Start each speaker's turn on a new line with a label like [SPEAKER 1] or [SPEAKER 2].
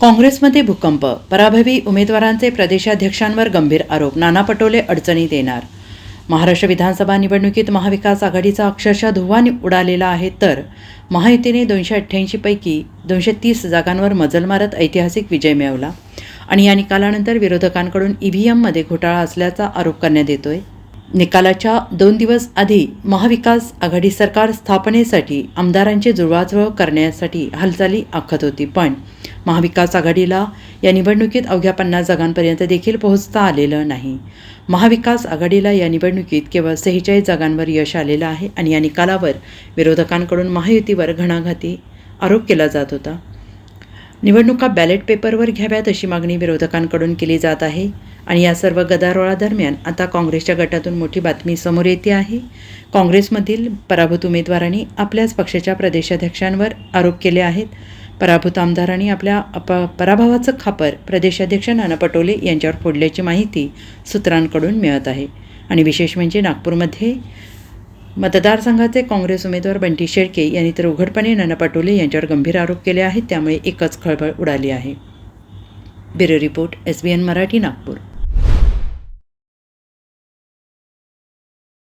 [SPEAKER 1] काँग्रेसमध्ये भूकंप. पराभवी उमेदवारांचे प्रदेशाध्यक्षांवर गंभीर आरोप. नाना पटोले अडचणीत येणार महाराष्ट्र विधानसभा निवडणुकीत महाविकास आघाडीचा अक्षरशः धुव्वा उडालेला आहे तर महायुतीने दोनशे अठ्ठ्याऐंशीपैकी दोनशे तीस जागांवर मजल मारत ऐतिहासिक विजय मिळवला. आणि या निकालानंतर विरोधकांकडून ई व्ही एममध्ये घोटाळा असल्याचा आरोप करण्यात येतोय. निकालाच्या दोन दिवस आधी महाविकास आघाडी सरकार स्थापनेसाठी आमदारांची जुळवाजुळव करण्यासाठी हालचाली आखत होती पण महाविकास आघाडीला या निवडणुकीत अवघ्या पन्नास जागांपर्यंत देखील पोहोचता आलेलं नाही. महाविकास आघाडीला या निवडणुकीत केवळ सेहेचाळीस जागांवर यश आलेलं आहे आणि या निकालावर विरोधकांकडून महायुतीवर घणाघाती आरोप केला जात होता. निवडणुका बॅलेट पेपरवर घ्याव्यात अशी मागणी विरोधकांकडून केली जात आहे आणि या सर्व गदारोळादरम्यान आता काँग्रेसच्या गटातून मोठी बातमी समोर येते आहे. काँग्रेसमधील पराभूत उमेदवारांनी आपल्याच पक्षाच्या प्रदेशाध्यक्षांवर आरोप केले आहेत. पराभूत आमदारांनी आपल्या अप पराभवाचं खापर प्रदेशाध्यक्ष नाना पटोले यांच्यावर फोडल्याची माहिती सूत्रांकडून मिळत आहे. आणि विशेष म्हणजे नागपूरमध्ये मतदारसंघाचे काँग्रेस उमेदवार बंटी शेळके यांनी तर उघडपणे नाना पटोले यांच्यावर गंभीर आरोप केले आहेत त्यामुळे एकच खळबळ उडाली आहे. Bureau report S B N Marathi Nagpur.